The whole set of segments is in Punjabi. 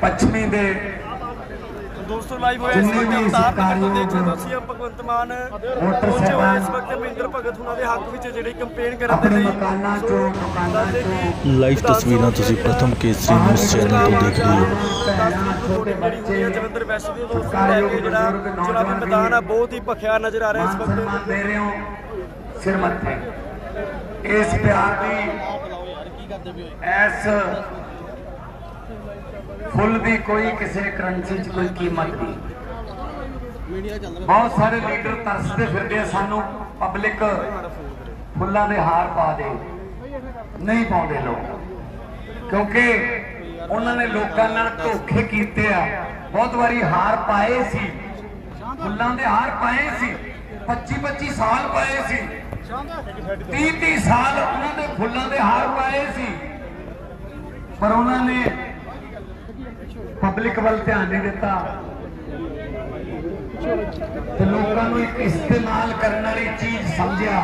ਪੱਛਮੀ ਦੇ ਦੋਸਤੋ ਲਾਈਵ ਹੋਇਆ ਇਸ ਵਕਤ ਅਵਤਾਰ ਤੋਂ ਦੇਖ ਸਕਦੇ ਹੋ ਲੋਕ ਸੀਐਮ ਭਗਵੰਤ ਮਾਨ ਪਹੁੰਚੇ ਹੋਏ ਇਸ ਵਕਤ ਮਹਿੰਦਰ ਭਗਤ ਹੁਣਾਂ ਦੇ ਹੱਕ ਵਿੱਚ ਜਿਹੜੀ ਕੰਪੇਨ ਕਰਨ ਦੇ ਲਈ। ਮਕਾਨਾਂ ਸੋ ਚੋਂ ਮਕਾਨਾਂ ਦੱਸਦੇ ਕਿ ਚੋਂ ਲਾਈਵ ਤਸਵੀਰਾਂ ਤੁਸੀਂ ਪ੍ਰਥਮ ਕੇਸਰੀ ਨਿਊਜ਼ ਚੈਨਲ ਤੋਂ ਦੇਖ ਰਹੇ ਹੋ। ਦੇ ਦੋਸਤੋ ਲੈ ਕੇ ਜਿਹੜਾ ਚੁਣਾਵੀ ਮੈਦਾਨ ਆ ਬਹੁਤ ਹੀ ਭਖਿਆ ਨਜ਼ਰ ਆ ਰਿਹਾ ਇਸ ਵਕਤ। ਦੇ ਰਹੇ ਹੋ ਸਿਰ ਮੱਥੇ ਇਸ ਪਿਆਰ ਦੀ ਐਸ ਫੁੱਲ ਦੀ ਕੋਈ ਕਿਸੇ ਕਰੰਸੀ 'ਚ ਕੋਈ ਕੀਮਤ ਨਹੀਂ। ਬਹੁਤ ਸਾਰੇ ਲੀਡਰ ਤਰਸਦੇ ਫਿਰਦੇ ਆ ਸਾਨੂੰ ਪਬਲਿਕ ਫੁੱਲਾਂ ਦੇ ਹਾਰ ਪਾ ਦੇ ਨਹੀਂ ਪਾਉਂਦੇ ਲੋਕ। ਕਿਉਂਕਿ ਉਹਨਾਂ ਨੇ ਲੋਕਾਂ ਨਾਲ ਧੋਖੇ ਕੀਤੇ ਆ। ਬਹੁਤ ਵਾਰੀ ਹਾਰ ਪਾਏ ਸੀ। ਫੁੱਲਾਂ ਦੇ ਹਾਰ ਪਾਏ ਸੀ। 25 25 ਸਾਲ ਪਾਏ ਸੀ। 30 30 ਸਾਲ ਫੁੱਲਾਂ ਦੇ ਹਾਰ ਪਾਏ ਸੀ। ਪਰ ਉਹਨਾਂ ਨੇ ਪਬਲਿਕ ਵੱਲ ਧਿਆਨ ਨਹੀਂ ਦਿੱਤਾ। ਤੇ ਲੋਕਾਂ ਨੂੰ ਇੱਕ ਇਸਤੇਮਾਲ ਕਰਨ ਵਾਲੀ ਚੀਜ਼ ਸਮਝਿਆ।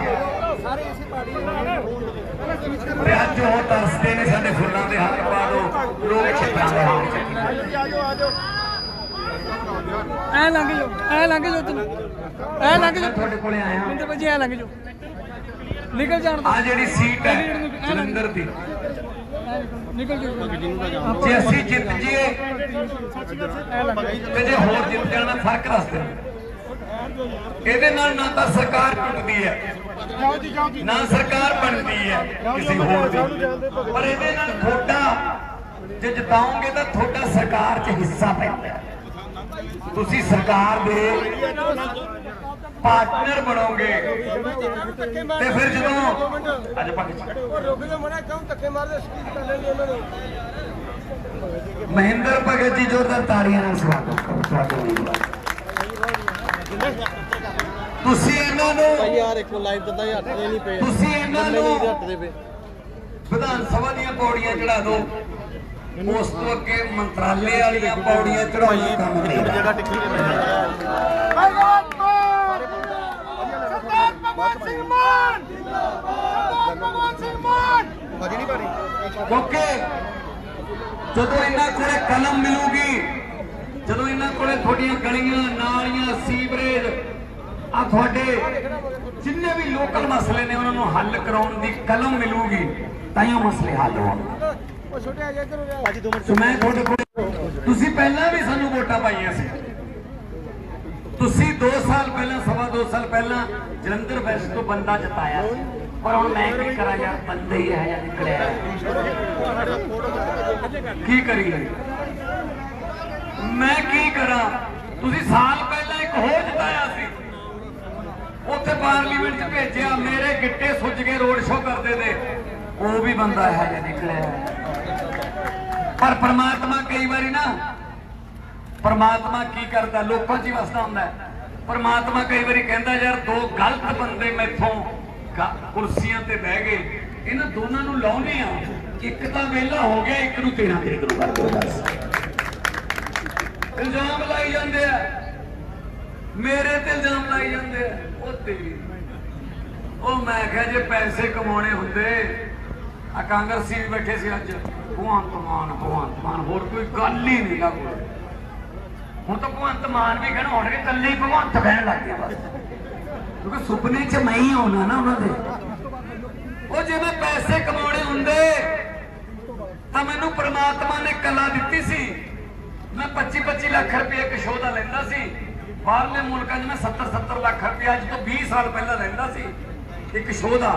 ਤੇ ਅੱਜ ਉਹ ਤਰਸਦੇ ਨੇ ਸਾਡੇ ਫੁੱਲਾਂ ਦੇ ਹੱਥ ਪਾ ਦੋ। ਲੋਕ ਛੱਤਾਂ ਦੇ ਚੱਕੀ ਐ ਲੰਘ ਜਾਓ ਐ ਲੰਘ ਜਾਓ ਐ ਲੰਘ ਜਾਓ। ਤੁਹਾਡੇ ਕੋਲੇ ਆਇਆ। ਮਿੰਦਰ ਭਾਜੀ ਐ ਲੰਘ ਜਾਓ। ਨਿਕਲ ਜਾਣ ਦੋ। ਆ ਜਿਹੜੀ ਸੀਟ ਹੈ ਜਲੰਧਰ ਦੀ। ਨਿਕਲ ਜਾਓ ਜੇ ਅਸੀਂ ਜਿੱਤ ਜੀਏ ਤੇ ਜੇ ਹੋਰ ਜਿੱਤ ਜਾਣਾ ਫ਼ਰਕ ਦੱਸ ਦੇ ਇਹਦੇ ਨਾਲ ਨਾ ਤਾਂ ਸਰਕਾਰ ਟੁੱਟਦੀ ਹੈ ਨਾ ਸਰਕਾਰ ਬਣਦੀ ਹੈ ਕਿਸੇ ਹੋਰ ਦੀ। ਪਰ ਇਹਦੇ ਨਾਲ ਤੁਹਾਡਾ ਜੇ ਜਿਤਾਓਗੇ ਤਾਂ ਤੁਹਾਡਾ ਸਰਕਾਰ 'ਚ ਹਿੱਸਾ ਪੈਂਦਾ। ਤੁਸੀਂ ਸਰਕਾਰ ਦੇ ਪਾਰਟਨਰ ਬਣੋਗੇ। ਤੇ ਫਿਰ ਜਦੋਂ ਅੱਜ ਪੱਕ ਮਹਿੰਦਰ ਭਗਤ ਜੀ ਜੋਰਦਾਰ ਤਾੜੀਆਂ ਨਾਲ ਸਵਾਗਤ ਕਰੋ। ਤੁਸੀਂ ਇਹਨਾਂ ਨੂੰ ਯਾਰ ਇੱਕ ਲਾਈਵ ਦਿੰਦਾ ਹੱਟ ਦੇ ਨਹੀਂ ਪਏ। ਤੁਸੀਂ ਇਹਨਾਂ ਨੂੰ ਹੱਟ ਦੇ ਪਏ। ਵਿਧਾਨ ਸਭਾ ਦੀਆਂ ਪੌੜੀਆਂ ਚੜਾ ਦਿਓ। ਉਸ ਤੋਂ ਅੱਗੇ ਮੰਤਰਾਲੇ ਵਾਲੀਆਂ ਪੌੜੀਆਂ ਚੜਾਉਣਾ ਕੰਮ ਨਹੀਂ। ਜਗ੍ਹਾ ਟਿੱਕੀ ਦੇ ਭਾਜੀ ਨਹੀਂ ਭਾਰੀ ਕਿਉਂਕਿ ਜਦੋਂ ਇਹਨਾਂ ਕੋਲੇ ਕਲਮ ਮਿਲੂਗੀ, ਜਦੋਂ ਇਹਨਾਂ ਕੋਲੇ ਤੁਹਾਡੀਆਂ ਗਲੀਆਂ, ਨਾਲੀਆਂ, ਸੀਵਰੇਜ ਆ ਤੁਹਾਡੇ ਜਿੰਨੇ ਵੀ ਲੋਕਲ ਮਸਲੇ ਨੇ, ਉਹਨਾਂ ਨੂੰ ਹੱਲ ਕਰਾਉਣ ਦੀ ਕਲਮ ਮਿਲੂਗੀ ਤਾਂ ਹੀ ਉਹ ਮਸਲੇ ਹੱਲ ਹੋਣਗੇ ਭਾਜੀ ਦੋ ਮਿੰਟ ਸੋ ਮੈਂ ਤੁਹਾਡੇ ਕੋਲ ਤੁਸੀਂ ਪਹਿਲਾਂ ਵੀ ਸਾਨੂੰ ਵੋਟਾਂ ਪਾਈਆਂ ਸੀ। ਤੁਸੀਂ 2 ਸਾਲ ਪਹਿਲਾਂ, ਸਵਾ 2 ਸਾਲ ਪਹਿਲਾਂ ਜਲੰਧਰ ਵੈਸਟ ਤੋਂ ਬੰਦਾ ਜਿਤਾਇਆ ਸੀ। ਪਰ ਹੁਣ ਮੈਂ ਕੀ ਕਰਾਂ ਯਾਰ ਬੰਦੇ ਹੀ ਹੈ ਜਾਂ ਨਿਕਲਿਆ ਕੀ ਕਰੀਏ? ਮੈਂ ਕੀ ਕਰਾਂ? ਤੁਸੀਂ ਸਾਲ ਪਹਿਲਾਂ ਇੱਕ ਹੋਰ ਜਿਤਾਇਆ ਸੀ। ਉੱਥੇ ਪਾਰਲੀਮੈਂਟ 'ਚ ਭੇਜਿਆ, ਮੇਰੇ ਗਿੱਟੇ ਸੁੱਜ ਕੇ ਰੋਡ ਸ਼ੋਅ ਕਰਦੇ ਤੇ। ਉਹ ਵੀ ਬੰਦਾ ਹੈ ਜਾਂ ਨਿਕਲਿਆ ਹੈ। ਪਰ ਪ੍ਰਮਾਤਮਾ ਕਈ ਵਾਰੀ ਨਾ, ਪਰਮਾਤਮਾ ਕੀ ਕਰਦਾ? ਲੋਕਾਂ 'ਚ ਹੀ ਵਸਦਾ ਹੁੰਦਾ ਪਰਮਾਤਮਾ ਕਈ ਵਾਰੀ ਕਹਿੰਦਾ, ਯਾਰ, ਦੋ ਗਲਤ ਬੰਦੇ ਮੈਥੋਂ ਕੁਰਸੀਆਂ ਤੇ ਬਹਿ ਗਏ। ਇਹਨਾਂ ਦੋਨਾਂ ਨੂੰ ਲਾਉਨੇ ਆ ਇੱਕ ਤਾਂ ਵਿਹਲਾ ਹੋ ਗਿਆ, ਇੱਕ ਨੂੰ 13 ਤਰੀਕ ਨੂੰ ਕਰ ਦਿਓ ਬਸ। ਇਲਜ਼ਾਮ ਲਾਈ ਜਾਂਦੇ ਆ। ਮੇਰੇ ਤੇ ਇਲਜ਼ਾਮ ਲਾਈ ਜਾਂਦੇ ਆ। ਉਹ ਤੇਰੀ। ਉਹ ਮੈਂ ਕਿਹਾ, ਜੇ ਪੈਸੇ ਕਮਾਉਣੇ ਹੁੰਦੇ, ਆ ਕਾਂਗਰਸੀ ਵੀ ਬੈਠੇ ਸੀ ਅੱਜ। ਭਗਵੰਤ ਮਾਨ ਭਗਵੰਤ ਮਾਨ, ਹੋਰ ਕੋਈ ਗੱਲ ਹੀ ਨਹੀਂ ਗਾ ਕੋਈ। ਹੁਣ ਤਾਂ ਭਗਵੰਤ ਮਾਨ ਵੀ ਕਹਿਣ ਹੋਣਗੇ ਇਕੱਲੇ ਹੀ ਭਗਵੰਤ ਬਹਿਣ ਲੱਗ ਗਿਆ ਬਸ। ਕਿਉਂਕਿ ਸੁਪਨੇ 'ਚ ਮੈਂ ਹੀ ਆਉਣਾ ਨਾ ਉਹਨਾਂ ਦੇ। ਉਹ ਜੇ ਪੈਸੇ ਕਮਾਉਣੇ ਹੁੰਦੇ, ਤਾਂ ਮੈਨੂੰ ਪ੍ਰਮਾਤਮਾ ਨੇ ਕਲਾ ਦਿੱਤੀ ਸੀ। ਮੈਂ 25 25 ਲੱਖ ਰੁਪਏ ਇੱਕ ਸ਼ੋਅ ਦਾ ਲੈਂਦਾ ਸੀ। ਬਾਹਰਲੇ ਮੁਲਕਾਂ 'ਚ ਮੈਂ 70 70 ਲੱਖ ਰੁਪਏ ਅੱਜ ਤੋਂ 20 ਸਾਲ ਪਹਿਲਾਂ ਲੈਂਦਾ ਸੀ ਇੱਕ ਸ਼ੋਅ ਦਾ।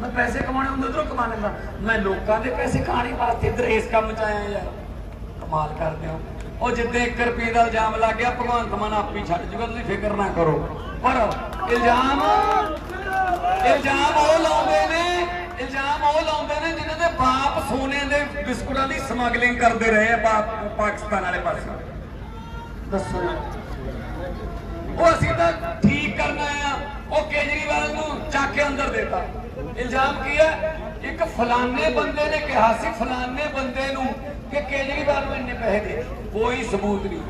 ਮੈਂ ਪੈਸੇ ਕਮਾਉਣੇ ਹੁੰਦੇ ਉਧਰੋਂ ਕਮਾ ਲੈਂਦਾ। ਮੈਂ ਲੋਕਾਂ ਦੇ ਪੈਸੇ ਖਾਣੇ ਵਾਸਤੇ ਇੱਧਰ ਇਸ ਕੰਮ 'ਚ ਆਇਆ ਯਾਰ। ਕਮਾਲ ਕਰਦੇ ਹੋ। ਉਹ ਜਿੱਦੇ 1 ਰੁਪਏ ਦਾ ਇਲਜ਼ਾਮ ਲੱਗ ਗਿਆ, ਭਗਵੰਤ ਮਾਨ ਆਪੀ ਛੱਡ ਜੂਗਾ, ਤੁਸੀਂ ਫਿਕਰ ਨਾ ਕਰੋ। ਪਰ ਇਲਜ਼ਾਮ ਇਲਜ਼ਾਮ ਉਹ ਲਾਉਂਦੇ ਨੇ, ਇਲਜ਼ਾਮ ਉਹ ਲਾਉਂਦੇ ਨੇ ਜਿਨ੍ਹਾਂ ਦੇ ਬਾਪ ਸੋਨੇ ਦੇ ਬਿਸਕੁਟਾਂ ਦੀ ਸਮਗਲਿੰਗ ਕਰਦੇ ਰਹੇ ਆ ਪਾ- ਪਾਕਿਸਤਾਨ ਵਾਲੇ ਪਾਸੇ। ਦੱਸੋ ਉਹ ਅਸੀਂ ਤਾਂ ਠੀਕ ਕਰਨਾ ਆ, ਉਹ ਕੇਜਰੀਵਾਲ ਨੂੰ ਚੱਕ ਕੇ ਅੰਦਰ ਦੇਤਾ। ਇਲਜ਼ਾਮ ਕੀ ਹੈ? ਇੱਕ ਫਲਾਣੇ ਬੰਦੇ ਨੇ ਕਿਹਾ ਸੀ, ਫਲਾਣੇ ਬੰਦੇ ਕਿ ਕੇਜਰੀਵਾਲ ਨੂੰ ਇੰਨੇ ਪੈਸੇ ਦੇ ਕੋਈ ਸਬੂਤ ਨਹੀਂ।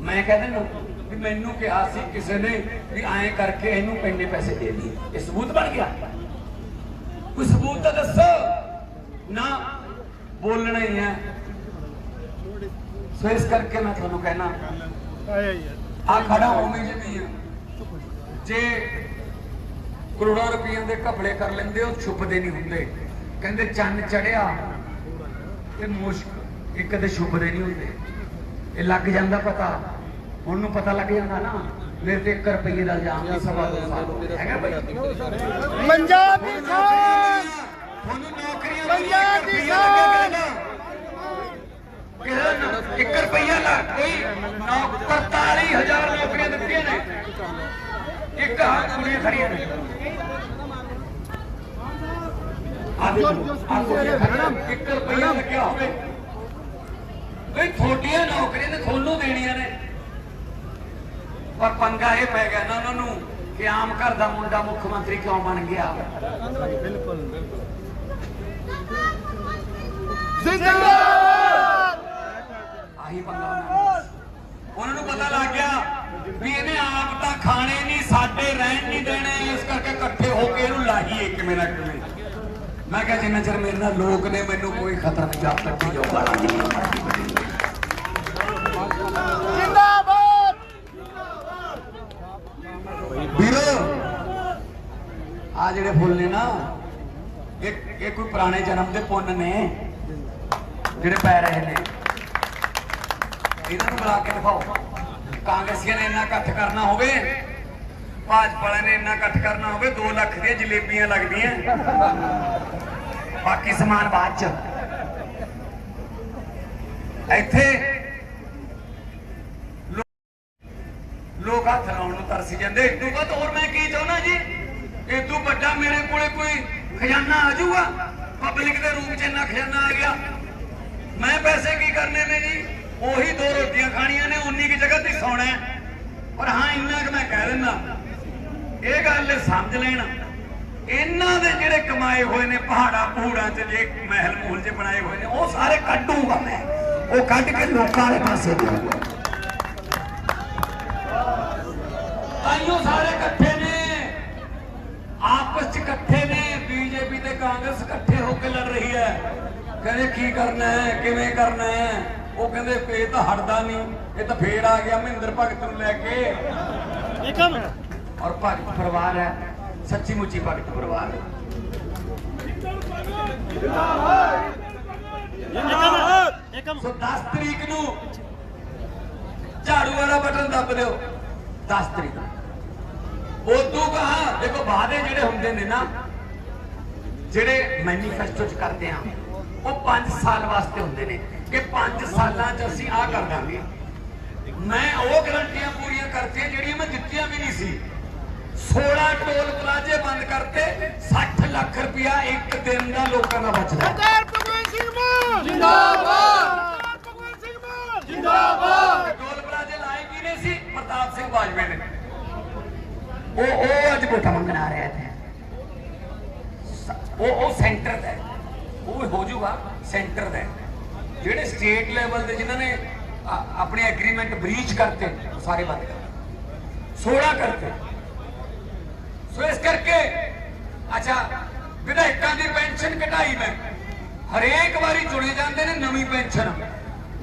ਮੈਂ ਕਹਿੰਦਾ ਨਾ ਵੀ ਮੈਨੂੰ ਕਿਹਾ ਸੀ ਕਿਸੇ ਨੇ ਵੀ ਐਂ ਕਰਕੇ ਇਹਨੂੰ ਇੰਨੇ ਪੈਸੇ ਦੇ ਦੀ ਇਹ ਸਬੂਤ ਬਣ ਗਿਆ? ਕੋਈ ਸਬੂਤ ਤਾਂ ਦੱਸੋ। ਨਾ, ਬੋਲਣਾ ਹੀ ਹੈ। ਸੋ ਇਸ ਕਰਕੇ ਮੈਂ ਤੁਹਾਨੂੰ ਕਹਿਣਾ ਆਇਆ ਆ ਖੜਾ ਉਵੇਂ ਜਿਵੇਂ ਆ ਜੇ ਕਰੋੜਾਂ ਰੁਪਈਆਂ ਦੇ ਘਪਲੇ ਕਰ ਲੈਂਦੇ, ਉਹ ਛੁਪਦੇ ਨਹੀਂ ਹੁੰਦੇ। ਕਹਿੰਦੇ ਚੰਨ ਚੜਿਆ। ਤੇ ਮੁਸ਼ਕ ਇੱਕ ਕਦੇ ਛੁਪਦੇ ਨਹੀਂ ਹੁੰਦੇ। ਇਹ ਲੱਗ ਜਾਂਦਾ ਪਤਾ। ਹੁਣ ਨੂੰ ਪਤਾ ਲੱਗ ਜਾਂਦਾ ਨਾ ਮੇਰੇ ਤੇ 1 ਰੁਪਈਏ ਦਾ ਇਲਜ਼ਾਮ ਨਹੀਂ ਸਵਾ ਦੋ ਸਾਲ ਹੋ। ਹੈਗਾ ਭਾਈ ਪੰਜਾਬ ਦੀ ਖਾਨ! ਤੁਹਾਨੂੰ ਨੌਕਰੀਆਂ ਪੰਜਾਬ ਦੀ ਕਿਹੜਾ 1 ਰੁਪਈਆ ਲਾ ਕੋਈ 45000 ਨੌਕਰੀਆਂ ਦਿੱਤੀਆਂ ਨੇ। ਇੱਕ ਹੱਥ ਕੁੜੀਆਂ ਖੜੀਆਂ ਨੇ ਆ ਦੇਖੋ ਆ ਕੁੜੀਆਂ ਖੜੀਆਂ ਨੇ। ਇੱਕ ਰੁਪਈਆ ਲੱਗਿਆ ਹੋਵੇ। ਕੋਈ ਥੋੜੀਆਂ ਨੌਕਰੀਆਂ ਨੇ ਤੁਹਾਨੂੰ ਦੇਣੀਆਂ ਨੇ। ਪਰ ਪੰਗਾ ਇਹ ਪੈ ਗਿਆ ਨਾ ਉਹਨਾਂ ਨੂੰ ਕਿ ਆਮ ਘਰ ਦਾ ਮੁੰਡਾ ਮੁੱਖ ਮੰਤਰੀ ਕਿਉਂ ਬਣ ਗਿਆ। ਆਹੀ ਪੰਗਾ। ਉਹਨਾਂ ਨੂੰ। ਪਤਾ ਲੱਗ ਗਿਆ ਵੀ ਇਹਨੇ ਆਪ ਤਾਂ ਖਾਣੇ ਨਹੀਂ ਸਾਡੇ ਰਹਿਣ ਨਹੀਂ ਦੇਣੇ। ਇਸ ਕਰਕੇ ਇਕੱਠੇ ਹੋ ਕੇ ਇਹਨੂੰ ਲਾਹੀਏ ਕਿਵੇਂ ਨਾ ਕਿਵੇਂ ਮੈਂ ਕਿਹਾ ਜਿੰਨਾ ਚਿਰ ਮੇਰੇ ਨਾਲ ਲੋਕ ਨੇ ਮੈਨੂੰ ਕੋਈ ਖਤਰਾ ਨਹੀਂ ਜਾ ਕੱਟੀ ਜਾਓ ਗਾਲਾਂ ਦੀ ਜਿੰਦਾਬਾਦ! ਵੀਰੋ ਆ ਜਿਹੜੇ ਫੁੱਲ ਨੇ ਨਾ ਇਹ ਇਹ ਕੋਈ ਪੁਰਾਣੇ ਜਨਮ ਦੇ ਪੁੰਨ ਨੇ ਜਿਹੜੇ ਪੈ ਰਹੇ ਨੇ। ਇਹਨਾਂ ਨੂੰ ਬੁਲਾ ਕੇ ਦਿਖਾਓ। ਕਾਂਗਰਸੀਆਂ ਨੇ ਇੰਨਾ ਇਕੱਠ ਕਰਨਾ ਹੋਵੇ ਭਾਜਪਾ ਨੇ ਇੰਨਾ ਇਕੱਠ ਕਰਨਾ ਹੋਵੇ 2 ਲੱਖ ਦੀਆਂ ਜਲੇਬੀਆਂ ਲੱਗਦੀਆਂ। ਬਾਕੀ ਸਮਾਨ ਬਾਅਦ ਚ। ਇੱਥੇ ਲੋਕ ਹੱਥ ਲਾਉਣ ਨੂੰ ਤਰਸ ਜਾਂਦੇ। ਇਦੋਂ ਬਾਅਦ ਹੋਰ ਮੈਂ ਕੀ ਚਾਹੁੰਦਾ ਜੀ? ਇਦੋਂ ਵੱਡਾ ਮੇਰੇ ਕੋਲੇ ਕੋਈ ਖਜ਼ਾਨਾ ਆ ਜਾਊਗਾ? ਪਬਲਿਕ ਦੇ ਰੂਪ 'ਚ ਇੰਨਾ ਖਜ਼ਾਨਾ ਆ ਗਿਆ। ਮੈਂ ਪੈਸੇ ਕੀ ਕਰਨੇ ਨੇ ਜੀ? ਉਹੀ ਦੋ ਰੋਟੀਆਂ ਖਾਣੀਆਂ ਨੇ ਉਨੀ ਕੀ ਜਗ੍ਹਾ ਤੇ ਸੌਣਾ। ਪਰ ਹਾਂ ਇੰਨਾ ਕਿ ਮੈਂ ਕਹਿ ਦਿੰਦਾ। ਇਹ ਗੱਲ ਸਮਝ ਲੈਣ। ਇਹਨਾਂ ਦੇ ਜਿਹੜੇ ਕਮਾਏ ਹੋਏ ਨੇ ਪਹਾੜਾਂ ਪਹੂੜਾਂ 'ਚ ਜੇ ਮਹਿਲ ਮੂਲ ਚ ਬਣਾਏ ਹੋਏ ਨੇ, ਉਹ ਸਾਰੇ ਕੱਢੂਗਾ ਮੈਂ। ਉਹ ਕੱਢ ਕੇ ਲੋਕਾਂ ਵਾਲੇ ਪਾਸੇ ਦੇਊਗਾ। ਤਾਈਓ ਸਾਰੇ ਇਕੱਠੇ ਨੇ। ਆਪਸ ਚ ਇਕੱਠੇ ਨੇ। ਬੀਜੇਪੀ ਤੇ ਕਾਂਗਰਸ ਇਕੱਠੇ ਹੋ ਕੇ ਲੜ ਰਹੀ ਹੈ। ਕਹਿੰਦੇ ਕੀ ਕਰਨਾ ਹੈ, ਕਿਵੇਂ ਕਰਨਾ ਹੈ? ਉਹ ਕਹਿੰਦੇ ਇਹ ਤਾਂ ਹਟਦਾ ਨਹੀਂ। ਇਹ ਤਾਂ ਫੇਰ ਆ ਗਿਆ ਮਹਿੰਦਰ ਭਗਤ ਨੂੰ ਲੈ ਕੇ। ਏਕਮ ਔਰ ਭਗਤ ਪਰਿਵਾਰ ਹੈ ਸੱਚੀ ਮੁੱਚੀ ਭਗਤ ਪਰਿਵਾਰ ਹੈ। ਏਕਮ ਸੋ 10 ਤਰੀਕ ਨੂੰ ਝਾੜੂ ਵਾਲਾ ਬਟਨ ਦੱਬ ਦਿਓ। 10 ਤਰੀਕ ਉਦੋਂ ਕਹਾ, ਦੇਖੋ ਵਾਅਦੇ ਜਿਹੜੇ ਹੁੰਦੇ ਨੇ ਨਾ, ਜਿਹੜੇ ਮੈਨੀਫੈਸਟੋ ਚ ਕਰਦੇ ਆ ਉਹ 5 ਸਾਲ ਵਾਸਤੇ ਹੁੰਦੇ ਨੇ। ਕਿ 5 ਸਾਲਾਂ ਚ ਅਸੀਂ ਆਹ ਕਰ ਦਾਂਗੇ। ਮੈਂ ਉਹ ਗਰੰਟੀਆਂ ਪੂਰੀਆਂ ਕਰਤੀਆਂ ਜਿਹੜੀਆਂ ਮੈਂ ਦਿੱਤੀਆਂ ਵੀ ਨਹੀਂ ਸੀ 16 ਟੋਲ ਪਲਾਜ਼ੇ ਬੰਦ ਕਰਤੇ 60 ਲੱਖ ਰੁਪਇਆ ਇੱਕ ਦਿਨ ਦਾ ਲੋਕਾਂ ਦਾ ਬਚਦਾ। ਸਰਦਾਰ ਭਗਵੰਤ ਸਿੰਘ ਮਾਨ! ਜਿੰਦਾਬਾਦ! ਭਗਵੰਤ ਸਿੰਘ ਮਾਨ! ਜਿੰਦਾਬਾਦ! ਟੋਲ ਪਲਾਜ਼ੇ ਲਾਏ ਕਿਨੇ ਸੀ? ਪ੍ਰਤਾਪ ਸਿੰਘ ਬਾਜਵੇ ਨੇ। ਉਹ ਉਹ ਅੱਜ ਵੋਟਾਂ ਮੰਗਣ ਆ ਰਿਹਾ ਉਹ ਉਹ ਸੈਂਟਰ ਦਾ ਹੈ। ਉਹ ਹੋ ਜਾਊਗਾ ਸੈਂਟਰ ਦਾ ਹੈ। ਜਿਹੜੇ ਸਟੇਟ ਲੈਵਲ ਦੇ ਜਿਨ੍ਹਾਂ ਨੇ ਆਪਣੇ ਐਗਰੀਮੈਂਟ ਬ੍ਰੀਚ ਕਰਤੇ ਉਹ ਸਾਰੇ ਬੰਦ ਕਰ 16 ਕਰਤੇ। ਸੋ ਇਸ ਕਰਕੇ, ਅੱਛਾ, ਵਿਧਾਇਕਾਂ ਦੀ ਪੈਨਸ਼ਨ ਘਟਾਈ ਮੈਂ। ਹਰੇਕ ਵਾਰੀ ਚੁਣੇ ਜਾਂਦੇ ਨੇ ਨਵੀਂ ਪੈਨਸ਼ਨ।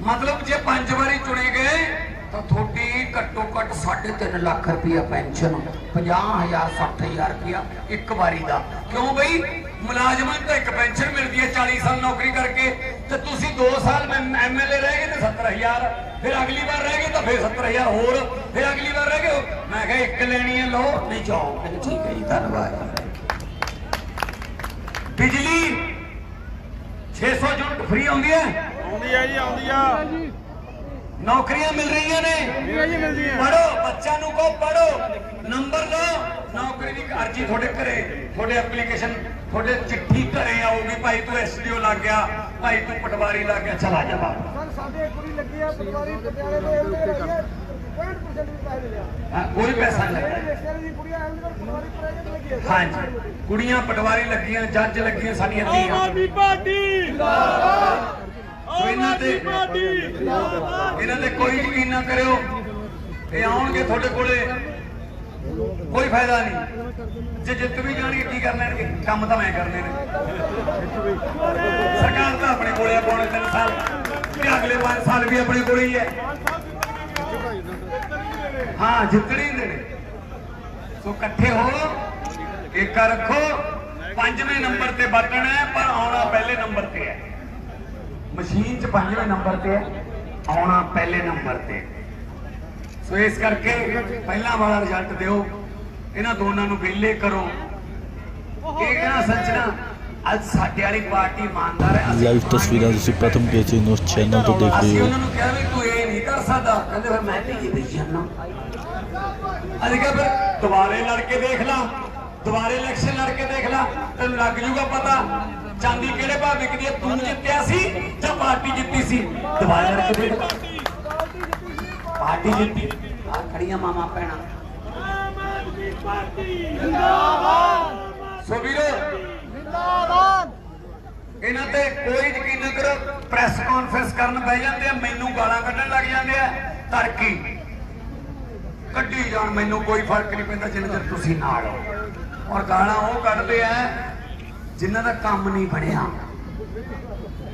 ਮਤਲਬ ਜੇ ਪੰਜ ਵਾਰੀ ਚੁਣੇ ਗਏ, ਤਾਂ ਤੁਹਾਡੀ ਘੱਟੋ ਘੱਟ 3.5 ਲੱਖ ਰੁਪਇਆ ਪੈਨਸ਼ਨ 50000 60000 ਰੁਪਇਆ ਇੱਕ ਵਾਰੀ ਦਾ। ਕਿਉਂ ਬਈ? ਮੁਲਾਜ਼ਮਾਂ ਨੂੰ ਤਾਂ ਇੱਕ ਪੈਨਸ਼ਨ ਮਿਲਦੀ ਹੈ 40 ਸਾਲ ਨੌਕਰੀ ਕਰਕੇ। ਤੇ ਤੁਸੀਂ 2 ਸਾਲ ਐਮਐਲਏ ਰਹਿ ਗਏ ਤੇ 70000 ਫਿਰ ਅਗਲੀ ਵਾਰ ਰਹਿ ਗਏ ਤਾਂ ਫਿਰ 70000 ਹੋਰ ਫਿਰ ਅਗਲੀ ਵਾਰ ਰਹਿ ਗਏ ਮੈਂ ਕਿਹਾ ਇੱਕ ਲੈਣੀ ਹੈ ਲਓ ਨਹੀਂ ਜਾਓ। ਕਹਿੰਦੇ ਠੀਕ ਹੈ ਜੀ ਧੰਨਵਾਦ। ਬਿਜਲੀ 600 ਯੂਨਿਟ ਫ੍ਰੀ ਆਉਂਦੀ ਹੈ? ਆਉਂਦੀ ਆ ਜੀ ਆਉਂਦੀ ਆ। ਨੌਕਰੀਆਂ ਮਿਲ ਰਹੀਆਂ ਨੇ? ਪੜੋ ਬੱਚਿਆਂ ਨੂੰ ਕਹੋ ਪੜੋ ਨੰਬਰ ਲਓ ਨੌਕਰੀ ਦੀ ਅਰਜੀ ਤੁਹਾਡੇ ਘਰੇ ਤੁਹਾਡੇ ਐਪਲੀਕੇਸ਼ਨ ਤੁਹਾਡੇ ਚਿੱਠੀ ਘਰੇ ਆਊਗੀ ਭਾਈ ਤੂੰ ਐਸਡੀਓ ਲੱਗ ਗਿਆ ਭਾਈ ਤੂੰ ਪਟਵਾਰੀ ਲੱਗ ਗਿਆ ਚਲਾ ਜਾ ਬਾਬਾ ਸਰ ਸਾਡੇ ਕੁੜੀ ਲੱਗੀ ਆ ਪਟਵਾਰੀ ਪਟਿਆਲੇ ਦੇ ਉਹਦੇ ਰਹੀ ਹੈ 65% ਵੀ ਪੈਸੇ ਲਿਆ ਹਾਂ, ਕੋਈ ਪੈਸਾ ਨਹੀਂ ਲੱਗਦਾ। ਹਾਂਜੀ। ਕੁੜੀਆਂ ਪਟਵਾਰੀ ਲੱਗੀਆਂ ਜੱਜ ਲੱਗੀਆਂ ਸਾਡੀਆਂ ਧੀਆਂ। ਪਾਰਟੀ। ਸੋ ਇਹਨਾਂ ਤੇ ਇਹਨਾਂ ਤੇ ਕੋਈ ਯਕੀਨ ਨਾ ਕਰਿਓ। ਇਹ ਆਉਣਗੇ ਤੁਹਾਡੇ ਕੋਲੇ। ਕੋਈ ਫਾਇਦਾ ਨਹੀਂ। ਜੇ ਜਿੱਤ ਵੀ ਜਾਣਗੇ, ਕੀ ਕਰ ਲੈਣਗੇ ਕੰਮ ਤਾਂ ਮੈਂ ਕਰਨੇ ਨੇ। ਸਰਕਾਰ ਤਾਂ ਆਪਣੇ ਕੋਲੇ ਆ, ਪੌਣੇ ਤਿੰਨ ਸਾਲ। ਤੇ ਅਗਲੇ 5 ਸਾਲ ਵੀ ਆਪਣੇ ਕੋਲੇ ਹੀ ਹੈ। ਹਾਂ, ਜਿੱਤਣੀ ਹੁੰਦੇ ਨੇ। ਸੋ ਇਕੱਠੇ ਹੋ ਇੱਕ ਰੱਖੋ। ਪੰਜਵੇਂ ਨੰਬਰ ਤੇ ਬਟਨ ਹੈ, ਪਰ ਆਉਣਾ ਪਹਿਲੇ ਨੰਬਰ ਤੇ ਹੈ। ਮਸ਼ੀਨ 'ਚ ਪੰਜਵੇਂ ਨੰਬਰ ਤੇ ਹੈ, ਆਉਣਾ ਪਹਿਲੇ ਨੰਬਰ ਤੇ ਸੋ ਇਸ ਕਰਕੇ ਪਹਿਲਾਂ ਵਾਲਾ ਰਿਜ਼ਲਟ ਦਿਓ। ਇਹਨਾਂ ਦੋਨਾਂ ਨੂੰ ਵਿਹਲੇ ਕਰੋ। ਇਹ ਕਹਿਣਾ ਸੱਚਣਾ ਅੱਜ ਸਾਡੇ ਵਾਲੀ ਪਾਰਟੀ ਇਮਾਨਦਾਰ ਹੈ। ਲਾਈਵ ਤਸਵੀਰਾਂ ਤੁਸੀਂ ਪ੍ਰਥਮ ਨਿਊਜ਼ ਚੈਨਲ ਤੋਂ ਦੇਖ ਰਹੇ ਅਸੀਂ ਹੋ। ਉਹਨਾਂ ਨੂੰ ਕਿਹਾ ਵੀ ਤੂੰ ਇਹ ਨਹੀਂ ਕਰ ਸਕਦਾ। ਕਹਿੰਦੇ ਫਿਰ ਮੈਂ ਵੀ ਕੀ ਦੇਈ ਜਾਣਾ। ਅਸੀਂ ਕਿਹਾ ਫਿਰ ਦੁਬਾਰੇ ਲੜ ਕੇ ਦੇਖ ਲਾ। ਦੁਬਾਰੇ ਇਲੈਕਸ਼ਨ ਲੜ ਕੇ ਦੇਖ ਲਾ। ਤੈਨੂੰ ਲੱਗ ਜੂਗਾ ਪਤਾ ਚਾਂਦੀ ਕਿਹੜੇ ਭਾਅ ਵਿਕਦੀ ਹੈ ਤੂੰ ਜਿੱਤਿਆ ਸੀ ਜਾਂ ਪਾਰਟੀ ਜਿੱਤੀ ਸੀ? ਦੁਬਾਰੇ ਲੜ ਕੇ ਦੇਖ ਪਾਰਟੀ ਜਿੱਤੀ। ਆ ਖੜੀਆਂ ਮਾਮਾ ਪੈਣਾ ਸੋ ਵੀਰੋ ਇਹਨਾਂ ਤੇ ਕੋਈ ਯਕੀਨ ਨਾ ਕਰੋ ਪ੍ਰੈਸ ਕਾਨਫਰੰਸ ਕਰਨ ਬਹਿ ਜਾਂਦੇ ਆ ਮੈਨੂੰ ਗਾਲਾਂ ਕੱਢਣ ਲੱਗ ਜਾਂਦੇ ਆ ਤੜਕੀ ਕੱਢੀ ਜਾਣ ਮੈਨੂੰ ਕੋਈ ਫ਼ਰਕ ਨਹੀਂ ਪੈਂਦਾ ਜਿੰਨਾ ਚਿਰ ਤੁਸੀਂ ਨਾਲ ਹੋ ਔਰ ਗਾਲਾਂ ਉਹ ਕੱਢਦੇ ਆ ਜਿਨ੍ਹਾਂ ਦਾ ਕੰਮ ਨਹੀਂ ਬਣਿਆ।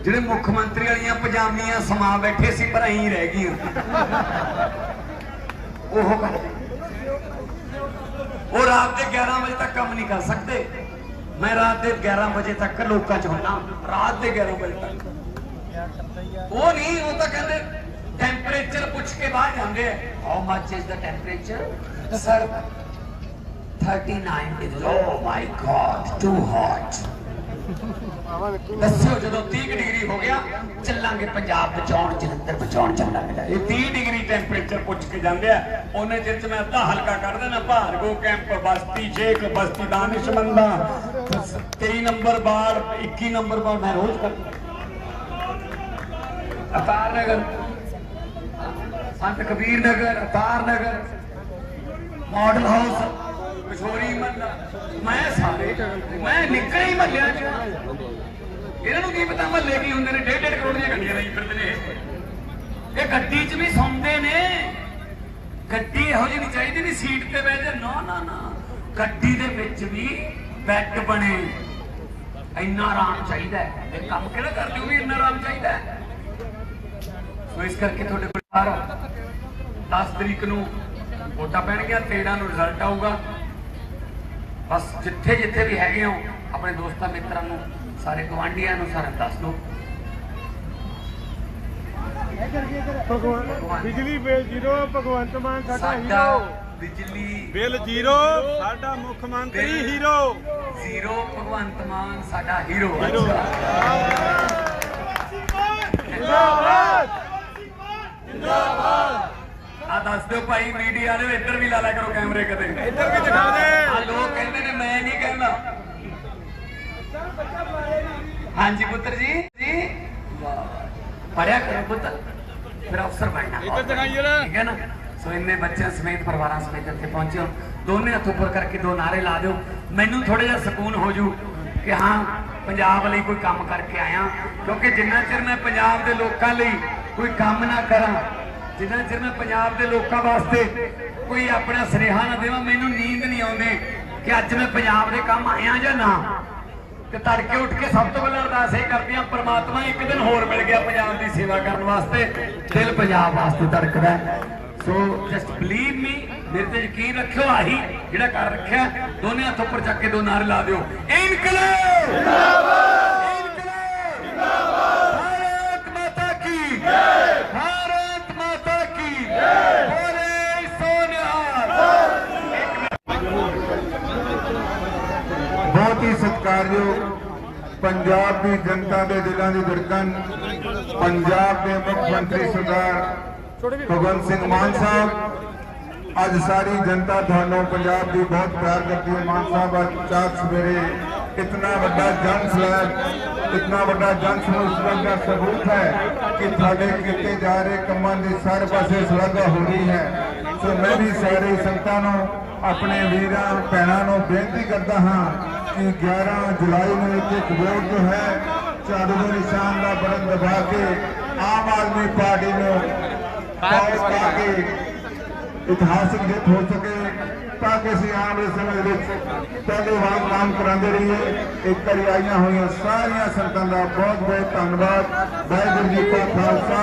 ਜਿਹੜੇ ਮੁੱਖ ਮੰਤਰੀ ਵਾਲੀਆਂ ਪਜਾਮੀਆਂ ਸਮਾ ਬੈਠੇ ਸੀ ਪਰ ਐਂ ਰਹਿ ਗਈਆਂ। ਉਹ ਕੱਢਦੇ ਉਹ ਰਾਤ ਦੇ 11 ਵਜੇ ਤੱਕ ਕੰਮ ਨਹੀਂ ਕਰ ਸਕਦੇ ਮੈਂ ਰਾਤ ਦੇ 11 ਵਜੇ ਤੱਕ ਲੋਕਾਂ 'ਚ ਹੁੰਨਾ ਰਾਤ ਦੇ 11 ਵਜੇ ਤੱਕ ਉਹ ਨਹੀਂ ਉਹ ਤਾਂ ਕਹਿੰਦੇ ਟੈਂਪਰੇਚਰ ਪੁੱਛ ਕੇ ਬਾਹਰ ਜਾਂਦੇ ਆ how much is the temperature sir 39 degree oh my God too hot ਦੱਸਿਓ ਜਦੋਂ 30 ਡਿਗਰੀ ਹੋ ਗਿਆ, ਚੱਲਾਂਗੇ ਪੰਜਾਬ ਬਚਾਉਣ, ਜਲੰਧਰ ਬਚਾਉਣ ਚੱਲਾਂਗੇ ਇਹ 30 ਡਿਗਰੀ ਟੈਂਪਰੇਚਰ ਪੁੱਛ ਕੇ ਜਾਂਦੇ ਆ। ਉਹਨੇ ਚਿਰ ਚ ਮੈਂ ਅੱਧਾ ਹਲਕਾ ਕਰ ਦੇਣਾ, ਭਾਰਗੋ ਕੈਂਪ, ਬਸਤੀ ਸ਼ੇਖ, ਬਸਤੀ ਦਾਨਿਸ਼ਮੰਦਾ। 23 ਨੰਬਰ ਬਾੜ 21 ਨੰਬਰ ਬਾੜ ਮੈਂ ਰੋਜ਼ ਕਰ ਅਤਾਰ ਨਗਰ, ਸੰਤ ਕਬੀਰ ਨਗਰ, ਅਤਾਰ ਨਗਰ, ਮਾਡਲ ਹਾਊਸ। ਕਿਸ਼ੋਰੀ ਮੱਲਾ ਮੈਂ ਸਾਰੇ, ਮੈਂ ਨਿਕਲ ਹੀ ਮੱਲਿਆਂ ਚ ਇਹਨਾਂ ਨੂੰ ਕੀ ਪਤਾ ਮੱਲੇ ਕੀ ਹੁੰਦੇ ਨੇ ਡੇਢ ਡੇਢ ਕਰੋੜ ਦੀਆਂ ਗੱਡੀਆਂ ਲਈ ਫਿਰਦੇ ਨੇ ਇਹ। ਗੱਡੀ 'ਚ ਵੀ ਸੌਂਦੇ ਨੇ। ਗੱਡੀ ਇਹੋ ਜਿਹੀ ਨਹੀਂ ਚਾਹੀਦੀ ਵੀ ਸੀਟ ਤੇ ਬਹਿ ਜਾ। ਨਾ ਨਾ ਨਾ। ਗੱਡੀ ਦੇ ਵਿੱਚ ਵੀ ਬੈੱਡ ਬਣੇ। ਇੰਨਾ ਆਰਾਮ ਚਾਹੀਦਾ ਹੈ। ਇਹ ਕੰਮ ਕਿਹੜਾ ਕਰਦੇ ਹੋ ਵੀ ਇੰਨਾ ਆਰਾਮ ਚਾਹੀਦਾ ਹੈ? ਸੋ ਇਸ ਕਰਕੇ ਤੁਹਾਡੇ ਕੋਲ 10 ਤਰੀਕ ਨੂੰ ਵੋਟਾਂ ਪੈਣਗੀਆਂ 13 ਨੂੰ ਰਿਜ਼ਲਟ ਆਊਗਾ। ਬਸ ਜਿੱਥੇ ਜਿੱਥੇ ਵੀ ਹੈਗੇ ਹੋ ਆਪਣੇ ਦੋਸਤਾਂ ਮਿੱਤਰਾਂ ਨੂੰ ਸਾਰੇ ਗਵਾਂਢੀਆਂ ਨੂੰ ਸਾਰਿਆਂ ਨੂੰ ਦੱਸ ਦਿਓ। ਬਿਜਲੀ ਬਿੱਲ ਜ਼ੀਰੋ ਭਗਵੰਤ ਮਾਨ ਸਾਡਾ ਹੀਰੋ। ਬਿਜਲੀ ਬਿੱਲ ਜ਼ੀਰੋ ਸਾਡਾ ਮੁੱਖ ਮੰਤਰੀ ਹੀਰੋ। ਜ਼ੀਰੋ ਭਗਵੰਤ ਮਾਨ ਸਾਡਾ ਹੀਰੋ। ਆ ਦੱਸ ਦਿਓ ਭਾਈ ਮੀਡੀਆ ਵਾਲੇ ਇੱਧਰ ਵੀ ਲਾ ਲਿਆ ਕਰੋ ਕੈਮਰੇ ਕਦੇ ਇੱਧਰ ਵੀ ਦਿਖਾ ਦੇ। ਆ ਲੋਕ ਕਹਿੰਦੇ ਨੇ ਮੈਂ ਨਹੀਂ ਕਹਿੰਦਾ। ਹਾਂਜੀ ਪੁੱਤਰ ਜੀ। ਜੀ। ਪੜਿਆ ਕਰੋ ਪੁੱਤਰ ਫਿਰ ਅਫਸਰ ਬਣਨਾ। ਇੱਧਰ ਦਿਖਾਈ ਜਰਾ ਠੀਕ ਹੈ ਨਾ? ਸੋ ਇੰਨੇ ਬੱਚਿਆਂ ਸਮੇਤ ਪਰਿਵਾਰਾਂ ਸਮੇਤ ਇੱਥੇ ਪਹੁੰਚੇ ਦੋਨੇ ਹੱਥ ਉੱਪਰ ਕਰਕੇ ਦੋ ਨਾਰੇ ਲਾ ਦਿਓ। ਮੈਨੂੰ ਥੋੜਾ ਜਿਹਾ ਸਕੂਨ ਹੋ ਜੂ ਕਿ ਹਾਂ ਪੰਜਾਬ ਲਈ ਕੋਈ ਕੰਮ ਕਰਕੇ ਆਇਆ। ਕਿਉਂਕਿ ਜਿੰਨਾ ਚਿਰ ਮੈਂ ਪੰਜਾਬ ਦੇ ਲੋਕਾਂ ਲਈ ਕੋਈ ਕੰਮ ਨਾ ਕਰਾਂ ਜਿੰਨਾ ਚਿਰ ਮੈਂ ਪੰਜਾਬ ਦੇ ਲੋਕਾਂ ਵਾਸਤੇ ਕੋਈ ਆਪਣਾ ਸੁਨੇਹਾ ਨਾ ਦੇਵਾਂ, ਮੈਨੂੰ ਨੀਂਦ ਨਹੀਂ ਆਉਂਦੀ ਕਿ ਅੱਜ ਮੈਂ ਪੰਜਾਬ ਦੇ ਕੰਮ ਆਇਆ ਜਾਂ ਨਾ। ਤੇ ਤੜਕੇ ਉੱਠ ਕੇ ਸਭ ਤੋਂ ਪਹਿਲਾਂ ਅਰਦਾਸ ਇਹ ਕਰਦੀ ਹਾਂ, ਪ੍ਰਮਾਤਮਾ ਇੱਕ ਦਿਨ ਹੋਰ ਮਿਲ ਗਿਆ ਪੰਜਾਬ ਦੀ ਸੇਵਾ ਕਰਨ ਵਾਸਤੇ। ਦਿਲ ਪੰਜਾਬ ਵਾਸਤੇ ਧੜਕਦਾ ਸੋ ਜਸਟ ਬਲੀਵ ਮੀ ਮੇਰੇ ਤੇ ਯਕੀਨ ਰੱਖਿਓ, ਆਹੀ ਜਿਹੜਾ ਕਰ ਰੱਖਿਆ, ਦੋਨੇ ਹੱਥ ਉੱਪਰ ਚੱਕ ਕੇ ਦੋ ਨਾਰੇ ਲਾ ਦਿਓ। ਇਨਕਲਾਬ! ਜਿੰਦਾਬਾਦ ਇਨਕਲਾਬ ਜਿੰਦਾਬਾਦ ਭਾਰਤ ਮਾਤਾ ਕੀ ਜੈ ਭਾਰਤ ਮਾਤਾ ਕੀ ਜੈ ਬੋਲੇ ਸੋਨਿਹਾਲ ਬਹੁਤ ਹੀ ਸਤਿਕਾਰਯੋਗ ਪੰਜਾਬ ਦੀ ਜਨਤਾ ਦੇ ਦਿਲਾਂ ਦੀ ਧੜਕਣ, ਪੰਜਾਬ ਦੇ ਮੁੱਖ ਮੰਤਰੀ ਸਰਦਾਰ ਭਗਵੰਤ ਸਿੰਘ ਮਾਨ ਸਾਹਿਬ, ਅੱਜ ਸਾਰੀ ਜਨਤਾ ਤੁਹਾਨੂੰ ਪੰਜਾਬ ਦੀ ਬਹੁਤ ਪਿਆਰ ਕਰਦੀ ਹੈ। ਮਾਨ ਸਾਹਿਬ, ਅੱਜ ਚਾਰ ਸਵੇਰੇ ਇਤਨਾ ਵੱਡਾ ਜਨ ਸਲੈਬ ਇਤਨਾ ਵੱਡਾ ਜਨ ਸਮੂਹ ਦਾ ਸਬੂਤ ਹੈ ਕਿ ਤੁਹਾਡੇ ਕੀਤੇ ਜਾ ਰਹੇ ਕੰਮਾਂ ਦੀ ਸਾਰੇ ਪਾਸੇ ਸ਼ਲਾਘਾ ਹੋ ਰਹੀ ਹੈ। ਸੋ ਮੈਂ ਵੀ ਸਾਰੇ ਸੰਗਤਾਂ ਨੂੰ, ਆਪਣੇ ਵੀਰਾਂ, ਭੈਣਾਂ ਨੂੰ ਬੇਨਤੀ ਕਰਦਾ ਹਾਂ ਕਿ 11 ਜੁਲਾਈ ਨੂੰ ਇੱਕ ਇੱਕ ਵੋਟ ਜੋ ਹੈ ਝਾੜੂ ਦੇ ਨਿਸ਼ਾਨ ਦਾ ਬਟਨ ਦਬਾ ਕੇ ਆਮ ਆਦਮੀ ਪਾਰਟੀ ਨੂੰ ਪਾਸ ਪਾ ਕੇ ਇਤਿਹਾਸਕ ਜਿੱਤ ਹੋ ਸਕੇ ਤਾਂ ਕਿ ਅਸੀਂ ਆਉਣ ਵਾਲੇ ਸਮੇਂ ਦੇ ਵਿੱਚ ਤੁਹਾਡੇ ਵਾਂਗ ਕੰਮ ਕਰਾਉਂਦੇ ਰਹੀਏ ਇੱਕ ਵਾਰੀ ਆਈਆਂ ਹੋਈਆਂ ਸਾਰੀਆਂ ਸੰਗਤਾਂ ਦਾ ਬਹੁਤ ਬਹੁਤ ਧੰਨਵਾਦ ਵਾਹਿਗੁਰੂ ਜੀ ਕਾ ਖਾਲਸਾ